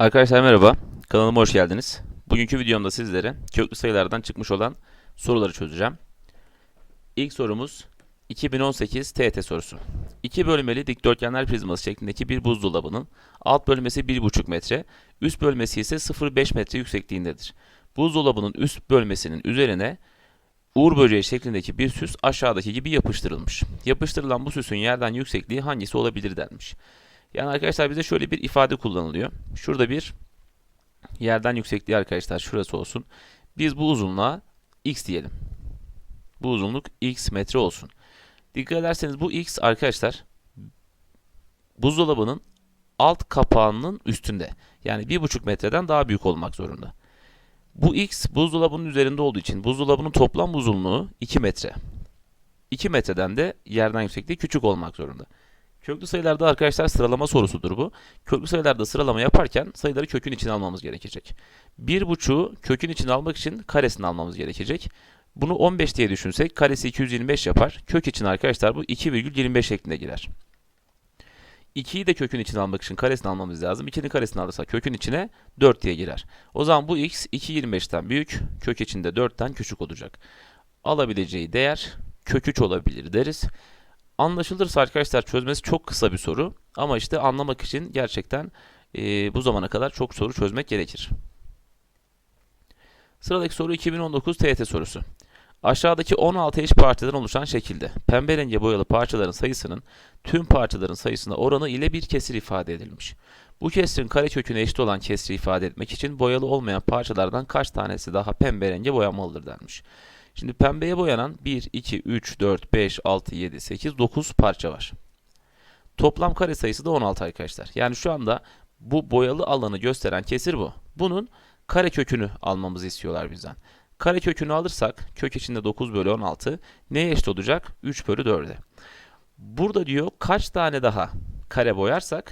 Arkadaşlar merhaba, kanalıma hoş geldiniz. Bugünkü videomda sizlere köklü sayılardan çıkmış olan soruları çözeceğim. İlk sorumuz 2018 TET sorusu. İki bölmeli dikdörtgenler prizması şeklindeki bir buzdolabının alt bölmesi 1,5 metre, üst bölmesi ise 0,5 metre yüksekliğindedir. Buzdolabının üst bölmesinin üzerine uğur böceği şeklindeki bir süs aşağıdaki gibi yapıştırılmış. Yapıştırılan bu süsün yerden yüksekliği hangisi olabilir denmiş. Yani arkadaşlar bize şöyle bir ifade kullanılıyor. Şurada bir yerden yüksekliği arkadaşlar şurası olsun. Biz bu uzunluğa x diyelim. Bu uzunluk x metre olsun. Dikkat ederseniz bu x arkadaşlar buzdolabının alt kapağının üstünde. Yani 1,5 metreden daha büyük olmak zorunda. Bu x buzdolabının üzerinde olduğu için buzdolabının toplam uzunluğu 2 metre. 2 metreden de yerden yüksekliği küçük olmak zorunda. Köklü sayılarda arkadaşlar sıralama sorusudur bu. Köklü sayılarda sıralama yaparken sayıları kökün içine almamız gerekecek. 1.5'u kökün içine almak için karesini almamız gerekecek. Bunu 15 diye düşünsek karesi 225 yapar. Kök için arkadaşlar bu 2,25 şeklinde girer. 2'yi de kökün içine almak için karesini almamız lazım. 2'nin karesini alırsak kökün içine 4 diye girer. O zaman bu x 2,25'ten büyük, kök içinde 4'ten küçük olacak. Alabileceği değer kök 3 olabilir deriz. Anlaşılırsa arkadaşlar çözmesi çok kısa bir soru ama işte anlamak için gerçekten e, bu zamana kadar çok soru çözmek gerekir. Sıradaki soru 2019 TYT sorusu. Aşağıdaki 16 eş parçadan oluşan şekilde pembe renge boyalı parçaların sayısının tüm parçaların sayısına oranı ile bir kesir ifade edilmiş. Bu kesirin kareköküne eşit olan kesri ifade etmek için boyalı olmayan parçalardan kaç tanesi daha pembe renge boyanmalıdır denmiş. Şimdi pembeye boyanan 1, 2, 3, 4, 5, 6, 7, 8, 9 parça var. Toplam kare sayısı da 16 arkadaşlar. Yani şu anda bu boyalı alanı gösteren kesir bu. Bunun kare kökünü almamızı istiyorlar bizden. Kare kökünü alırsak kök içinde 9 bölü 16 neye eşit olacak? 3 bölü 4'e. Burada diyor kaç tane daha kare boyarsak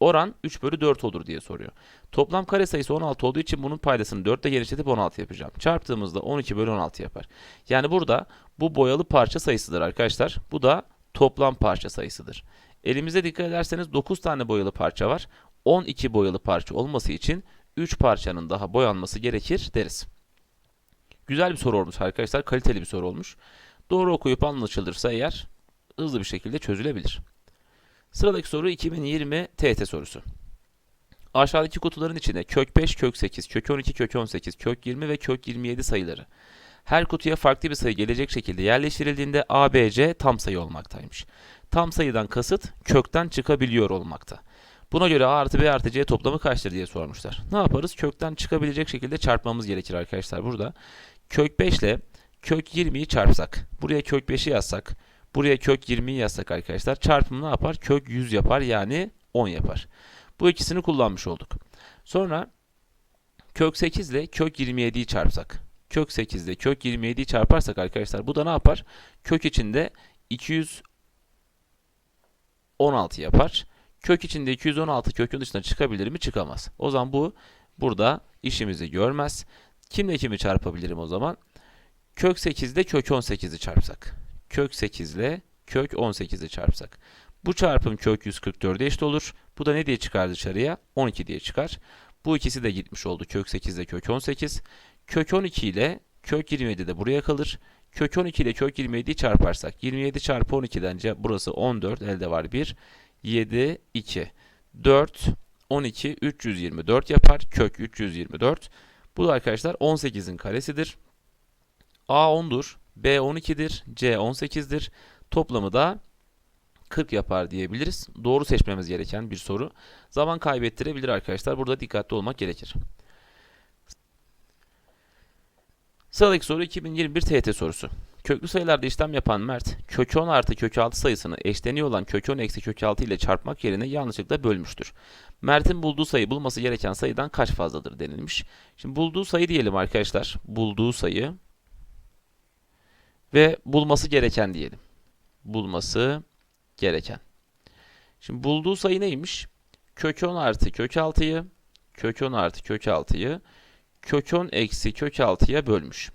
oran 3 bölü 4 olur diye soruyor. Toplam kare sayısı 16 olduğu için bunun paydasını 4 ile genişletip 16 yapacağım. Çarptığımızda 12 bölü 16 yapar. Yani burada bu boyalı parça sayısıdır arkadaşlar. Bu da toplam parça sayısıdır. Elimizde dikkat ederseniz 9 tane boyalı parça var. 12 boyalı parça olması için 3 parçanın daha boyanması gerekir deriz. Güzel bir soru olmuş arkadaşlar. Kaliteli bir soru olmuş. Doğru okuyup anlaşılırsa eğer hızlı bir şekilde çözülebilir. Sıradaki soru 2020 TET sorusu. Aşağıdaki kutuların içinde kök 5, kök 8, kök 12, kök 18, kök 20 ve kök 27 sayıları her kutuya farklı bir sayı gelecek şekilde yerleştirildiğinde ABC tam sayı olmaktaymış. Tam sayıdan kasıt kökten çıkabiliyor olmakta. Buna göre A artı B artı C toplamı kaçtır diye sormuşlar. Ne yaparız? Kökten çıkabilecek şekilde çarpmamız gerekir arkadaşlar burada. Kök 5 ile kök 20'yi çarpsak. Buraya kök 5'i yazsak. Buraya kök 20'yi yazsak arkadaşlar. Çarpım ne yapar? Kök 100 yapar yani 10 yapar. Bu ikisini kullanmış olduk. Sonra kök 8 ile kök 27'yi çarpsak. Kök 8 ile kök 27'yi çarparsak arkadaşlar bu da ne yapar? Kök içinde 216 yapar. Kök içinde 216 kökün dışına çıkabilir mi? Çıkamaz. O zaman bu burada işimizi görmez. Kimle kimi çarpabilirim o zaman? Kök 8 ile kök 18'i çarpsak. Kök 8 ile kök 18'i çarpsak. Bu çarpım kök 144'e eşit olur. Bu da ne diye çıkar dışarıya? 12 diye çıkar. Bu ikisi de gitmiş oldu. Kök 8 ile kök 18. Kök 12 ile kök 27 de buraya kalır. Kök 12 ile kök 27'yi çarparsak 27 çarpı 12'den burası 14 elde var 1. 7, 2, 4, 12, 324 yapar. Kök 324. Bu da arkadaşlar 18'in karesidir. A 10'dur. B 12'dir. C 18'dir. Toplamı da 40 yapar diyebiliriz. Doğru seçmemiz gereken bir soru. Zaman kaybettirebilir arkadaşlar. Burada dikkatli olmak gerekir. Sıradaki soru 2021 TYT sorusu. Köklü sayılarda işlem yapan Mert, kök 10 artı kök 6 sayısını eşleniği olan kök 10 eksi kök 6 ile çarpmak yerine yanlışlıkla bölmüştür. Mert'in bulduğu sayı bulması gereken sayıdan kaç fazladır denilmiş. Şimdi bulduğu sayı diyelim arkadaşlar. Bulduğu sayı ve bulması gereken diyelim. Bulması gereken. Şimdi bulduğu sayı neymiş? Kök 10 artı kök 6'yı, kök 10 artı kök 6'yı, kök 10 eksi kök 6'ya bölmüş.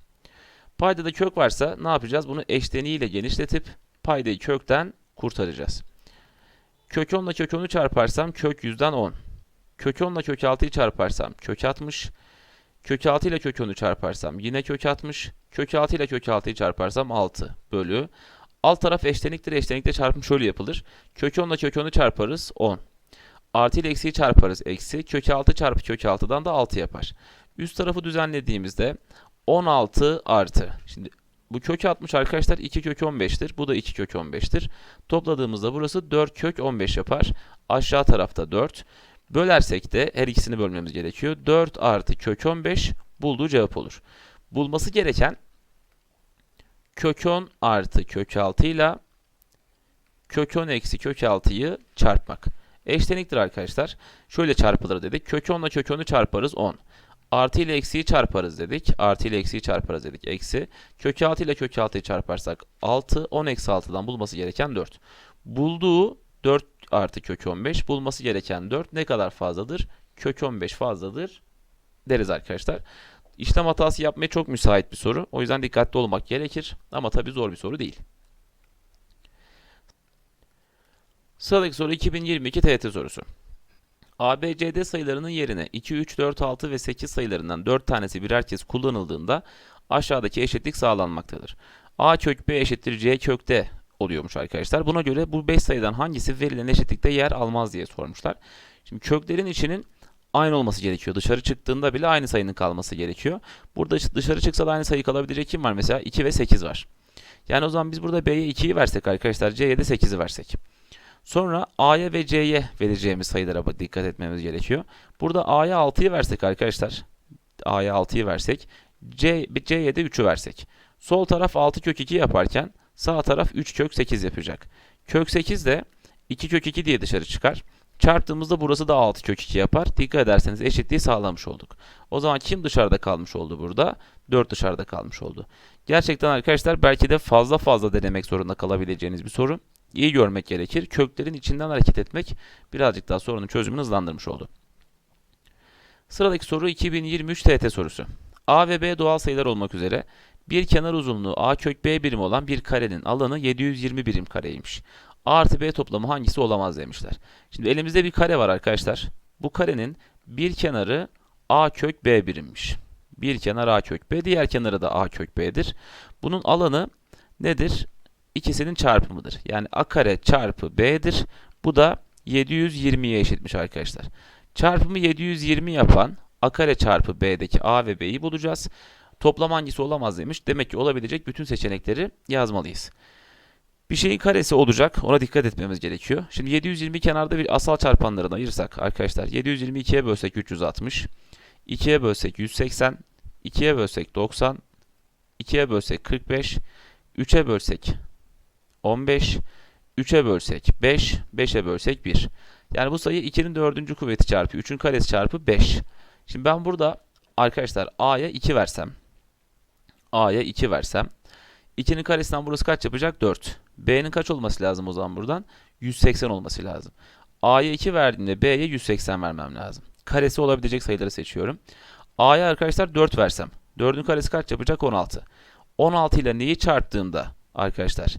Paydada kök varsa ne yapacağız? Bunu eşleniğiyle genişletip paydayı kökten kurtaracağız. Kök 10 ile kök 10'u çarparsam kök 100'den 10. Kök 10 ile kök 6'yı çarparsam kök 60. Kök 6 ile kök 10'u çarparsam yine kök 60. Kök 6 ile kök 6'yı çarparsam 6 bölü. Alt taraf eşleniktir. Eşlenikle çarpım şöyle yapılır. Kök 10 ile kök 10'u çarparız 10. Artı ile eksiyi çarparız eksi. Kök 6 çarpı kök 6'dan da 6 yapar. Üst tarafı düzenlediğimizde 16 artı. Şimdi bu kök 60 arkadaşlar 2 kök 15'tir. Bu da 2 kök 15'tir. Topladığımızda burası 4 kök 15 yapar. Aşağı tarafta 4. Bölersek de her ikisini bölmemiz gerekiyor. 4 artı kök 15 bulduğu cevap olur. Bulması gereken kök 10 artı kök 6 ile kök 10 eksi kök 6'yı çarpmak. Eşleniktir arkadaşlar. Şöyle çarpılır dedik. Kök 10 ile kök 10'u çarparız 10. Artı ile eksiyi çarparız dedik. Artı ile eksiyi çarparız dedik. Eksi. Kök 6 ile kök 6'yı çarparsak 6. 10 eksi 6'dan bulması gereken 4. Bulduğu 4 artı kök 15. Bulması gereken 4 ne kadar fazladır? Kök 15 fazladır deriz arkadaşlar. İşlem hatası yapmaya çok müsait bir soru. O yüzden dikkatli olmak gerekir. Ama tabii zor bir soru değil. Sıradaki soru 2022 TYT sorusu. ABCD sayılarının yerine 2, 3, 4, 6 ve 8 sayılarından 4 tanesi birer kez kullanıldığında aşağıdaki eşitlik sağlanmaktadır. A kök B eşittir C kök D oluyormuş arkadaşlar. Buna göre bu 5 sayıdan hangisi verilen eşitlikte yer almaz diye sormuşlar. Şimdi köklerin içinin aynı olması gerekiyor. Dışarı çıktığında bile aynı sayının kalması gerekiyor. Burada dışarı çıksa da aynı sayı kalabilecek kim var? Mesela 2 ve 8 var. Yani o zaman biz burada B'ye 2'yi versek arkadaşlar C'ye de 8'i versek. Sonra A'ya ve C'ye vereceğimiz sayılara dikkat etmemiz gerekiyor. Burada A'ya 6'yı versek arkadaşlar. A'ya 6'yı versek. C, C'ye de 3'ü versek. Sol taraf 6 kök 2 yaparken sağ taraf 3 kök 8 yapacak. Kök 8 de 2 kök 2 diye dışarı çıkar. Çarptığımızda burası da 6 kök 2 yapar. Dikkat ederseniz eşitliği sağlamış olduk. O zaman kim dışarıda kalmış oldu burada? 4 dışarıda kalmış oldu. Gerçekten arkadaşlar belki de fazla fazla denemek zorunda kalabileceğiniz bir soru. İyi görmek gerekir. Köklerin içinden hareket etmek birazcık daha sorunun çözümünü hızlandırmış oldu. Sıradaki soru 2023 TET sorusu. A ve B doğal sayılar olmak üzere bir kenar uzunluğu A kök B birim olan bir karenin alanı 720 birim kareymiş. A artı B toplamı hangisi olamaz demişler. Şimdi elimizde bir kare var arkadaşlar. Bu karenin bir kenarı A kök B birimmiş. Bir kenar A kök B, diğer kenarı da A kök B'dir. Bunun alanı nedir? İkisinin çarpımıdır. Yani A kare çarpı B'dir. Bu da 720'ye eşitmiş arkadaşlar. Çarpımı 720 yapan A kare çarpı B'deki A ve B'yi bulacağız. Toplam hangisi olamaz demiş. Demek ki olabilecek bütün seçenekleri yazmalıyız. Bir şeyin karesi olacak. Ona dikkat etmemiz gerekiyor. Şimdi 720 kenarda bir asal çarpanlarını ayırsak arkadaşlar. 722'ye bölsek 360. 2'ye bölsek 180. 2'ye bölsek 90. 2'ye bölsek 45. 3'e bölsek 15. 3'e bölsek 5. 5'e bölsek 1. Yani bu sayı 2'nin 4. kuvveti çarpı 3'ün karesi çarpı 5. Şimdi ben burada arkadaşlar A'ya 2 versem. A'ya 2 versem. 2'nin karesinden burası kaç yapacak? 4. B'nin kaç olması lazım o zaman buradan? 180 olması lazım. A'ya 2 verdiğimde B'ye 180 vermem lazım. Karesi olabilecek sayıları seçiyorum. A'ya arkadaşlar 4 versem. 4'ün karesi kaç yapacak? 16. 16 ile neyi çarptığımda arkadaşlar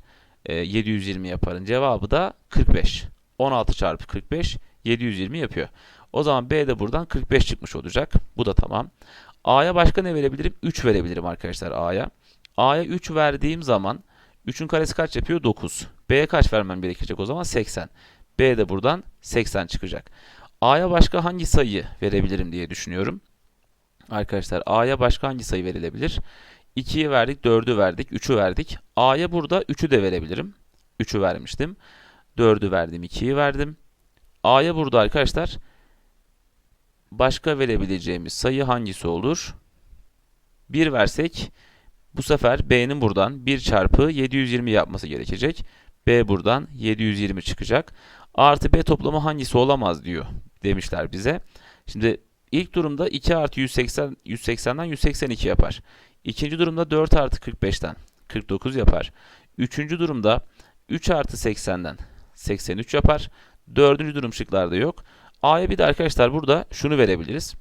720 yaparın cevabı da 45. 16 çarpı 45 720 yapıyor. O zaman B de buradan 45 çıkmış olacak. Bu da tamam. A'ya başka ne verebilirim? 3 verebilirim arkadaşlar A'ya. A'ya 3 verdiğim zaman 3'ün karesi kaç yapıyor? 9. B'ye kaç vermem gerekecek o zaman? 80. B de buradan 80 çıkacak. A'ya başka hangi sayı verebilirim diye düşünüyorum. Arkadaşlar A'ya başka hangi sayı verilebilir? 2'yi verdik, 4'ü verdik, 3'ü verdik. A'ya burada 3'ü de verebilirim. 3'ü vermiştim. 4'ü verdim, 2'yi verdim. A'ya burada arkadaşlar başka verebileceğimiz sayı hangisi olur? 1 versek bu sefer B'nin buradan 1 çarpı 720 yapması gerekecek. B buradan 720 çıkacak. A artı B toplamı hangisi olamaz diyor demişler bize. Şimdi ilk durumda 2 artı 180, 180'den 182 yapar. İkinci durumda 4 artı 45'ten 49 yapar. Üçüncü durumda 3 artı 80'den 83 yapar. Dördüncü durum şıklarda yok. A'ya bir de arkadaşlar burada şunu verebiliriz.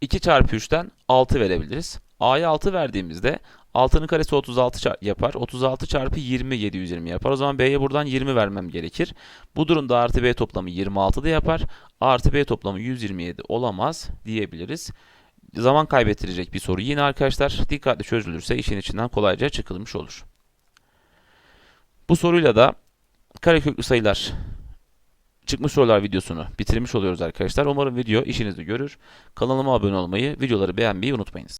2 çarpı 3'ten 6 verebiliriz. A'ya 6 verdiğimizde 6'nın karesi 36 çar- yapar. 36 çarpı 20 720 yapar. O zaman B'ye buradan 20 vermem gerekir. Bu durumda artı B toplamı 26 da yapar. Artı B toplamı 127 olamaz diyebiliriz. Zaman kaybettirecek bir soru yine arkadaşlar. Dikkatli çözülürse işin içinden kolayca çıkılmış olur. Bu soruyla da kareköklü sayılar çıkmış sorular videosunu bitirmiş oluyoruz arkadaşlar. Umarım video işinizi görür. Kanalıma abone olmayı, videoları beğenmeyi unutmayınız.